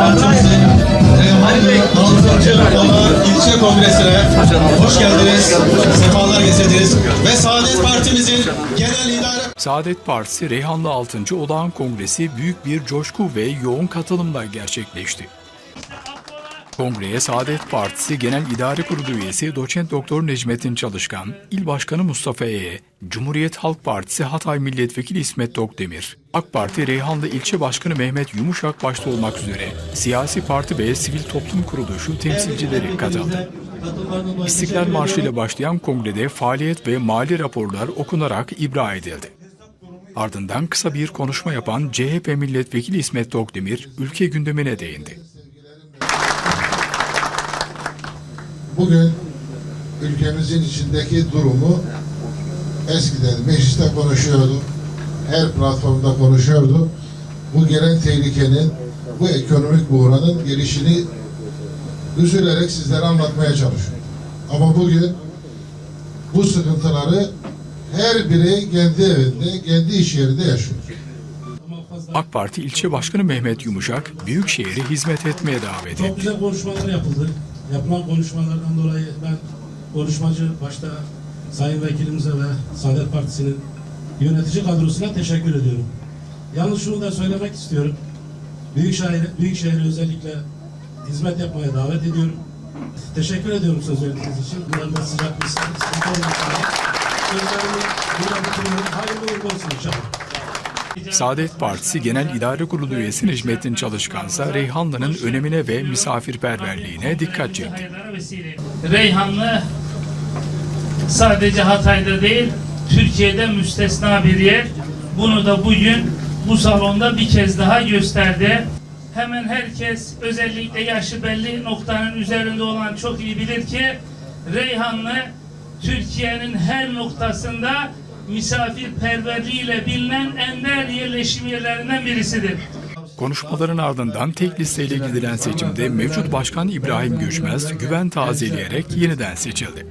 Partimizin Reyhanlı 6. olan ilçe kongresine hoş geldiniz, sefalar getirdiniz ve Saadet Partimizin genel idare Saadet Partisi Reyhanlı 6. Olağan Kongresi büyük bir coşku ve yoğun katılımla gerçekleşti. Kongreye Saadet Partisi Genel İdare Kurulu üyesi Doçent Doktor Necmettin Çalışkan, İl Başkanı Mustafa E, Cumhuriyet Halk Partisi Hatay Milletvekili İsmet Tokdemir, AK Parti Reyhanlı İlçe Başkanı Mehmet Yumuşak başta olmak üzere siyasi parti ve sivil toplum kuruluşu temsilcileri katıldı. İstiklal Marşı ile başlayan kongrede faaliyet ve mali raporlar okunarak ibra edildi. Ardından kısa bir konuşma yapan CHP Milletvekili İsmet Tokdemir ülke gündemine değindi. Bugün ülkemizin içindeki durumu eskiden mecliste konuşuyordu. Her platformda konuşuyordu. Bu gelen tehlikenin, bu ekonomik buhranın gelişini üzülerek sizlere anlatmaya çalışıyorum. Ama bugün bu sıkıntıları her birey kendi evinde, kendi iş yerinde yaşıyor. AK Parti İlçe Başkanı Mehmet Yumuşak, Büyükşehir'e hizmet etmeye davet Çok etti. güzel konuşmalar yapıldı. Yapılan konuşmalardan dolayı ben konuşmacı başta Sayın Vekilimize ve Saadet Partisi'nin yönetici kadrosuna teşekkür ediyorum. Yalnız şunu da söylemek istiyorum. Büyükşehir, Büyükşehir'e özellikle hizmet yapmaya davet ediyorum. Teşekkür ediyorum söz verdiğiniz için. Bunların da sıcak bir sıkıntı olmasına. Sözlerimi burada bitiriyorum. Hayırlı uğurlu olsun inşallah. Saadet Partisi Genel İdare Kurulu üyesi Necmettin Çalışkan ise Reyhanlı'nın önemine ve misafirperverliğine dikkat çekti. Reyhanlı sadece Hatay'da değil, Türkiye'de müstesna bir yer. Bunu da bugün bu salonda bir kez daha gösterdi. Hemen herkes özellikle yaşı belli noktanın üzerinde olan çok iyi bilir ki Reyhanlı Türkiye'nin her noktasında misafirperverliğiyle bilinen ender yerleşim yerlerinden birisidir. Konuşmaların ardından tek listeyle gidilen seçimde mevcut başkan İbrahim Göçmez güven tazeleyerek yeniden seçildi.